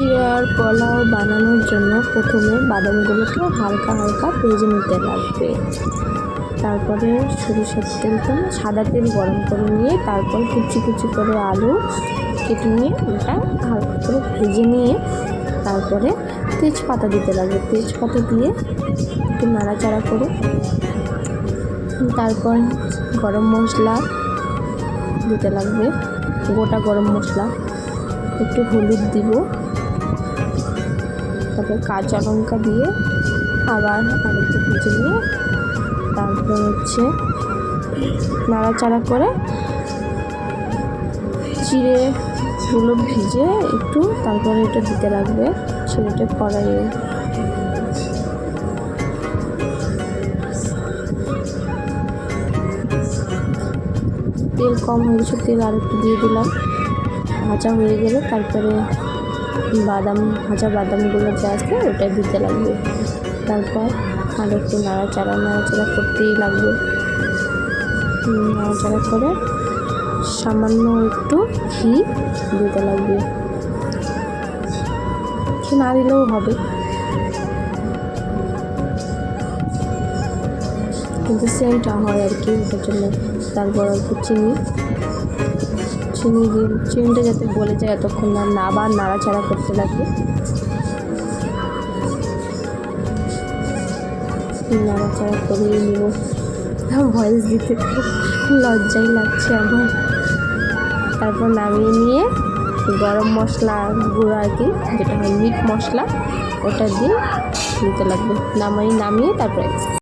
চিড়ার পোলাও বানানোর জন্য প্রথমে বাদামগুলোকে হালকা হালকা ভেজে নিতে লাগবে। তারপরে সরিষার তেলটা সাদা তেল গরম করে নিয়ে তারপর কুচি কুচি করে আলু কেটে নিয়ে ওটা হালকা করে ভেজে নিয়ে তারপরে তেজপাতা দিতে লাগবে। তেজপাতা দিয়ে একটু নাড়াচাড়া করে তারপর গরম মশলা দিতে লাগবে। গোটা গরম মশলা, একটু হলুদ দিব। তারপর কাঁচা লঙ্কা দিয়ে আবার আরেকটু ভেজে নিয়ে তারপর হচ্ছে নাড়াচাড়া করে চিড়েগুলো ভিজে একটু তারপরে এটা দিতে লাগবে চিড়েটা কড়াইয়ে। তেল কম হয়ে গেছে তেল আর একটু দিয়ে দিলাম। ভাজা হয়ে গেলে তারপরে বাদাম, ভাজা বাদামগুলো যা আছে ওটা দিতে লাগবে। তারপর আর একটু নাড়াচাড়া নাড়াচাড়া করতেই লাগবে। নাড়াচাড়া করে সামান্য একটু ঘি দিতে লাগবে। ঘি না দিলেও হবে। কিন্তু সেন্টটা হয় আর কি, ওটার জন্য। তারপর অল্প চিনি। চিনি দিয়ে চিনিটা যাতে গলে যায় এতক্ষণ না আবার নাড়াচাড়া করতে লাগে। নাড়াচাড়া করিয়ে নিব। ভয়েস দিতে লজ্জাই লাগছে আমার। তারপর নামিয়ে নিয়ে গরম মশলা গুঁড়ো আর কি, যেটা হয় মিট মশলা, ওটা দিয়ে নিতে লাগবে। নামাই, নামিয়ে তারপরে